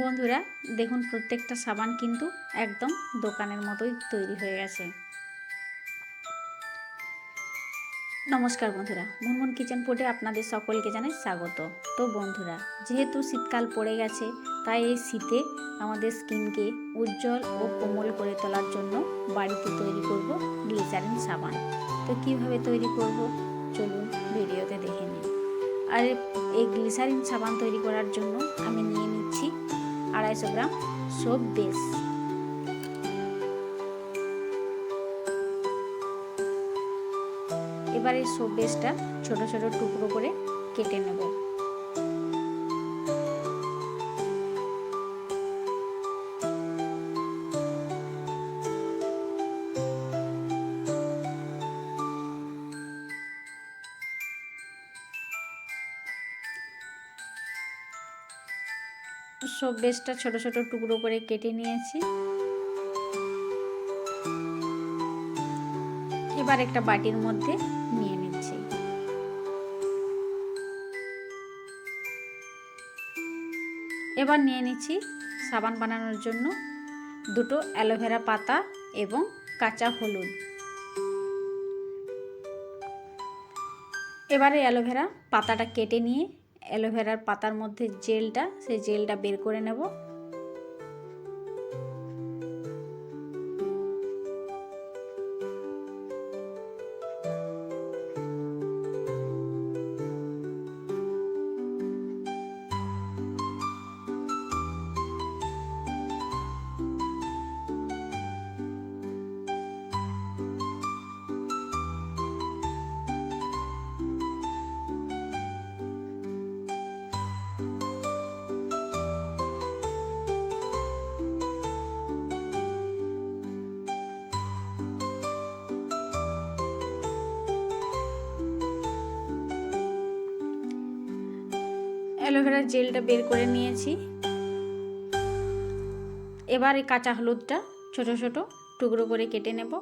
বন্ধুরা, দেখুন প্রত্যেকটা সাবান কিন্তু একদম দোকানের মতোই তৈরি হয়ে গেছে। নমস্কার বন্ধুরা, মুনমুন কিচেন ফুডে আপনাদের সকলকে জানাই স্বাগত। তো বন্ধুরা, যেহেতু শীতকাল পড়ে গেছে, তাই এই শীতে আমাদের স্কিনকে উজ্জ্বল ও কোমল করে তোলার জন্য বাড়িতে তৈরি করব গ্লিসারিন সাবান। তো কীভাবে তৈরি করব? চলুন ভিডিওতে দেখে নিন আর এই গ্লিসারিন সাবান তৈরি করার জন্য আমি নিয়ে নিচ্ছি আড়াইশো গ্রাম সোপ বেস এবার এই সোপ বেসটা ছোট ছোট টুকরো করে কেটে নেব। সব বেসটা ছোট ছোট টুকরো করে কেটে নিয়েছি। এবার একটা বাটির মধ্যে নিয়ে নিচ্ছি। এবার নিয়ে নিচ্ছি সাবান বানানোর জন্য দুটো অ্যালোভেরা পাতা এবং কাঁচা হলুদ। এবারে অ্যালোভেরা পাতাটা কেটে নিয়ে অ্যালোভেরার পাতার মধ্যে জেলটা সেই জেলটা বের করে নেব। অ্যালোভেরার জেলটা বের করে নিয়েছি। এবার এই কাঁচা হলুদটা ছোট ছোট টুকরো করে কেটে নেব।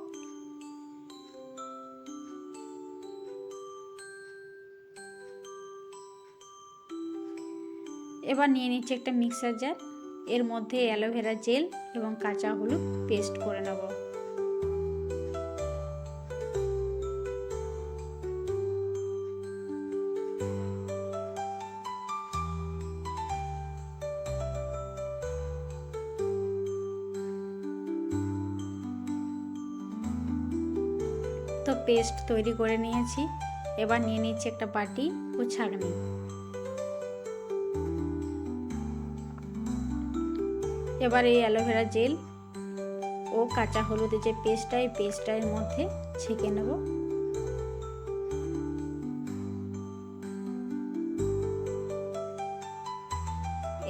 এবার নিয়ে নিচ্ছি একটা মিক্সার জার এর মধ্যে অ্যালোভেরা জেল এবং কাঁচা হলুদ পেস্ট করে নেব। তো পেস্ট তৈরি করে নিয়েছি। এবার নিয়ে নিচ্ছি একটা বাটি ও ছাগনি এবার এই অ্যালোভেরা জেল ও কাঁচা হলুদের যে পেস্টটা, এই পেস্টটার মধ্যে ছেঁকে নেব।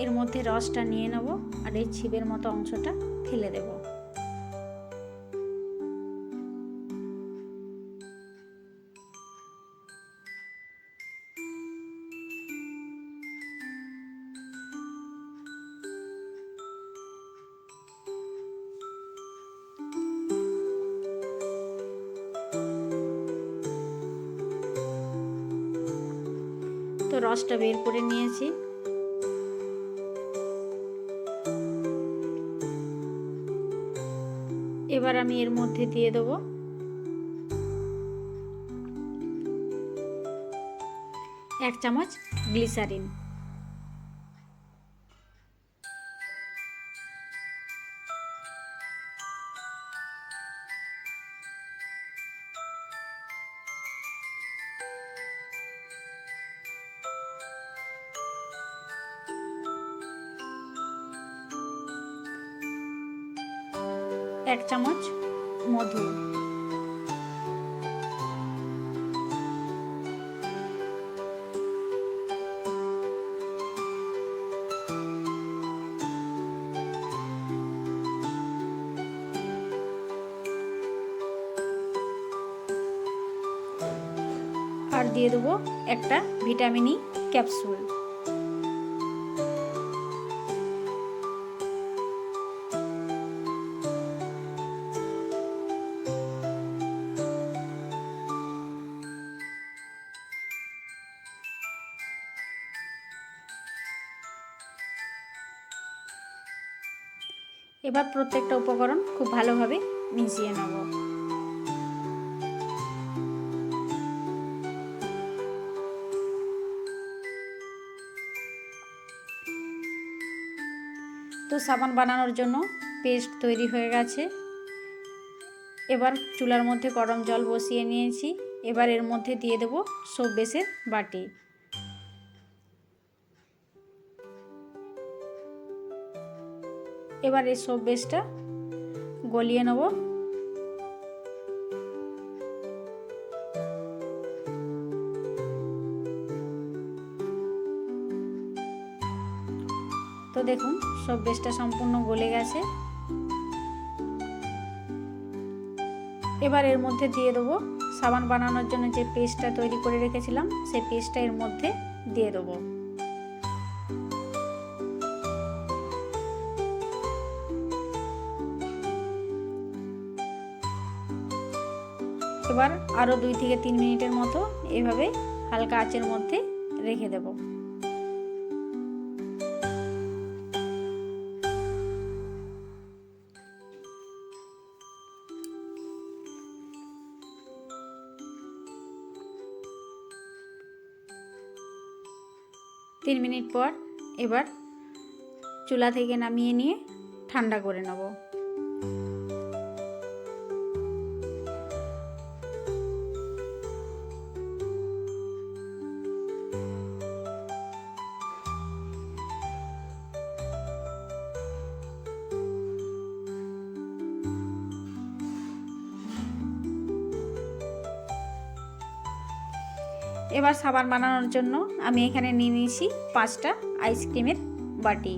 এর মধ্যে রসটা নিয়ে নেব আর এই ছিপের মতো অংশটা ফেলে দেবো। রসটা বের করে নিয়েছি। এবার আমি এর মধ্যে দিয়ে দেব। এক চামচ গ্লিসারিন। এক চামচ মধু। আর দিয়ে দেবো একটা ভিটামিনি ক্যাপসুল। এবার প্রত্যেকটা উপকরণ খুব ভালোভাবে মিশিয়ে নেব। তো সাবান বানানোর জন্য পেস্ট তৈরি হয়ে গেছে। এবার চুলার মধ্যে গরম জল বসিয়ে নিয়েছি। এবার এর মধ্যে দিয়ে দেব সব বেসের বাটি। এবার এই সব বেসটা গলিয়ে নেব। তো দেখুন, সব বেসটা সম্পূর্ণ গলে গেছে। এবার এর মধ্যে দিয়ে দেবো সাবান বানানোর জন্য যে পেস্টটা তৈরি করে রেখেছিলাম, সেই পেস্টটা এর মধ্যে দিয়ে দেবো। এবার আরও দুই থেকে তিন মিনিটের মতো এভাবে হালকা আঁচের মধ্যে রেখে দেব। তিন মিনিট পর এবার চুলা থেকে নামিয়ে নিয়ে ঠান্ডা করে নেব। এবার সাবান বানানোর জন্য আমি এখানে নিয়ে নিয়েছি পাঁচটা আইসক্রিমের বাটি।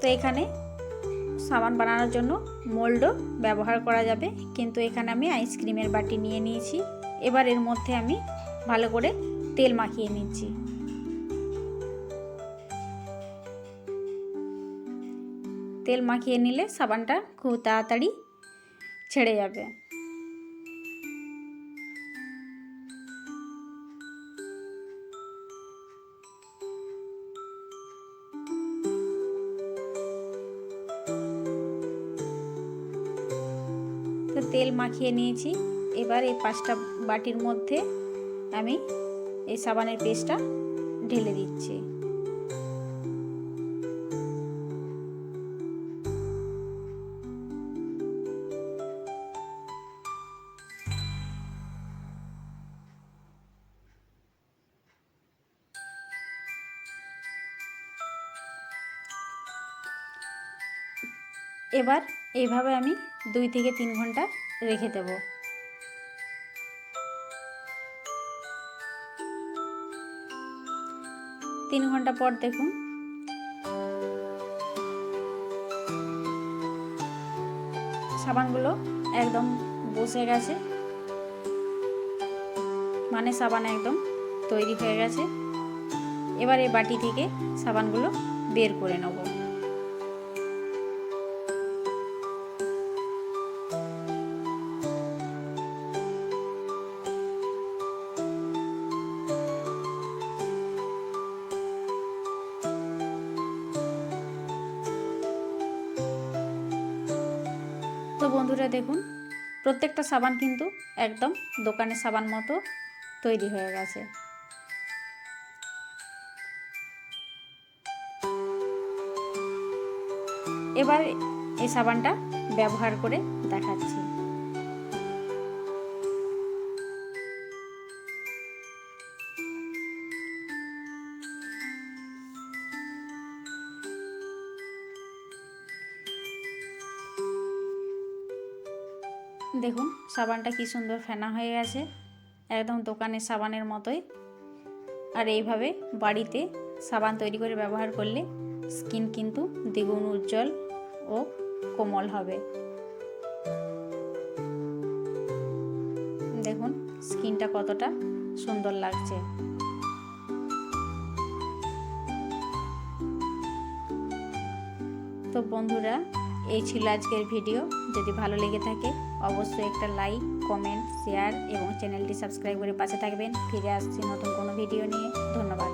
তো এখানে সাবান বানানোর জন্য মোল্ডও ব্যবহার করা যাবে, কিন্তু এখানে আমি আইসক্রিমের বাটি নিয়ে নিয়েছি। এবার এর মধ্যে আমি ভালো করে তেল মাখিয়ে নিচ্ছি। তেল মাখিয়ে নিলে সাবানটা খুব তাড়াতাড়ি ছেড়ে যাবে। তো তেল মাখিয়ে নিয়েছি। এবার এই পাঁচটা বাটির মধ্যে আমি এই সাবানের পেস্টটা ঢেলে দিচ্ছি। এবার এইভাবে আমি দুই থেকে তিন ঘণ্টা রেখে দেব। তিন ঘণ্টা পর দেখুন। সাবানগুলো একদম বসে গেছে। মানে সাবান একদম তৈরি হয়ে গেছে। এবার এই বাটি থেকে সাবানগুলো বের করে নেব। তো বন্ধুরা দেখুন, প্রত্যেকটা সাবান কিন্তু একদম দোকানের সাবান মতো তৈরি হয়ে গেছে। এবার এই সাবানটা ব্যবহার করে দেখাচ্ছি। দেখুন, সাবানটা কি সুন্দর ফেনা হয়ে গেছে। একদম দোকানের সাবানের মতোই। আর এইভাবে বাড়িতে সাবান তৈরি করে ব্যবহার করলে স্কিন কিন্তু দ্বিগুণ উজ্জ্বল ও কোমল হবে। দেখুন, স্কিনটা কতটা সুন্দর লাগছে। তো বন্ধুরা, এই ছিল আজকের ভিডিও। যদি ভালো লেগে থাকে অবশ্যই একটা লাইক কমেন্ট শেয়ার এবং চ্যানেলটি সাবস্ক্রাইব করে পাশে থাকবেন। ফিরে আসছি নতুন কোনো ভিডিও নিয়ে। ধন্যবাদ।